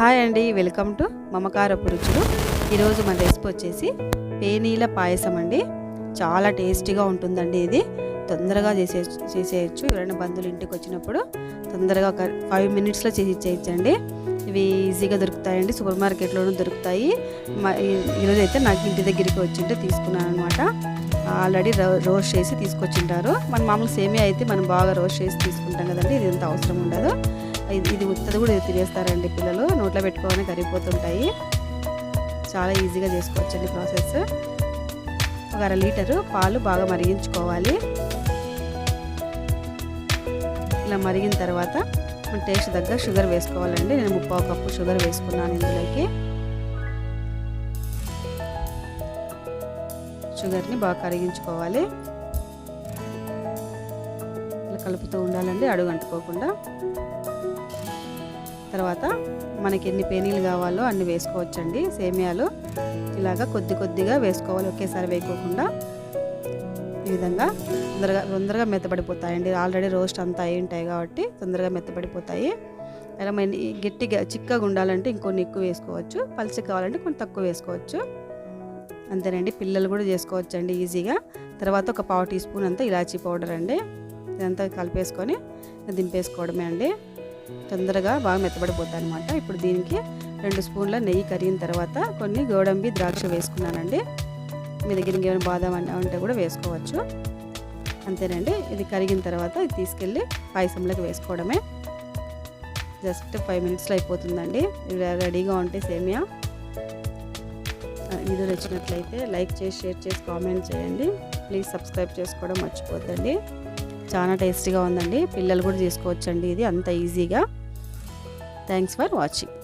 Hi అండి welcome to మమకారపు రుచులు ఈరోజు మన రెసిపీ వచ్చేసి పేనీల పాయసం అండి. చాలా టేస్టీగా ఉంటుందండి ఇది. తొందరగా చేసే చేసేయచ్చు. ఎవరైనా బంధువులు ఇంటికి వచ్చినప్పుడు తొందరగా ఒక ఫైవ్ మినిట్స్లో చేసి ఇచ్చేయచ్చండి. ఇవి ఈజీగా దొరుకుతాయండి. సూపర్ మార్కెట్లోనూ దొరుకుతాయి. ఈరోజు అయితే నాకు ఇంటి దగ్గరికి వచ్చింటే తీసుకున్నాను అనమాట ఆల్రెడీ రోస్ట్ చేసి తీసుకొచ్చింటారు. మన మామూలు సేమియా అయితే మనం బాగా రోస్ట్ చేసి తీసుకుంటాం కదండి. ఇది ఎంత అవసరం ఉండదు. ఇది ఇది ఉత్తది కూడా తినేస్తారండి పిల్లలు. నోట్లో పెట్టుకోగానే కరిగిపోతుంటాయి. చాలా ఈజీగా చేసుకోవచ్చండి ప్రాసెస్. ఒక అర లీటరు పాలు బాగా మరిగించుకోవాలి. ఇలా మరిగిన తర్వాత మన టేస్ట్ తగ్గ షుగర్ వేసుకోవాలండి. నేను ముప్పావు కప్పు షుగర్ వేసుకున్నాను ఇందులోకి. షుగర్ని బాగా కరిగించుకోవాలి. ఇలా కలుపుతూ ఉండాలండి అడుగు అంటుకోకుండా తర్వాత మనకి ఎన్ని పేనీలు కావాలో అన్ని వేసుకోవచ్చండి. సేమియాలు ఇలాగా కొద్ది కొద్దిగా వేసుకోవాలి. ఒకేసారి వేయకోకుండా ఈ విధంగా తొందరగా తొందరగా మెత్తబడిపోతాయండి. ఆల్రెడీ రోస్ట్ అంతా అయి ఉంటాయి కాబట్టి తొందరగా మెత్తబడిపోతాయి. మన గట్టిగా చిక్కగా ఉండాలంటే ఇంకొన్ని ఎక్కువ వేసుకోవచ్చు. పలుచగా కావాలంటే కొన్ని తక్కువ వేసుకోవచ్చు. అంతేనండి. పిల్లలు కూడా చేసుకోవచ్చు అండి ఈజీగా. తర్వాత ఒక పావు టీ స్పూన్ అంతా ఇలాచీ పౌడర్ అండి. ఇదంతా కలిపేసుకొని దింపేసుకోవడమే అండి. తొందరగా బాగా మెత్తబడిపోతాయి అనమాట ఇప్పుడు దీనికి రెండు స్పూన్ల నెయ్యి కరిగిన తర్వాత కొన్ని గోడంబి ద్రాక్ష వేసుకున్నానండి. మీ దగ్గర ఇంకేమైనా బాదం అన్న ఉంటే కూడా వేసుకోవచ్చు. అంతేనండి. ఇది కరిగిన తర్వాత ఇది తీసుకెళ్ళి పాయసంలోకి వేసుకోవడమే. జస్ట్ ఫైవ్ మినిట్స్లో అయిపోతుందండి. ఇది రెడీగా ఉంటే సేమియా. వీడియో నచ్చినట్లయితే లైక్ చేసి షేర్ చేసి కామెంట్ చేయండి. ప్లీజ్ సబ్స్క్రైబ్ చేసుకోవడం మర్చిపోద్దండి. చాలా టేస్టీగా ఉందండి. పిల్లలు కూడా చేసుకోవచ్చండి ఇది అంత ఈజీగా. Thanks for watching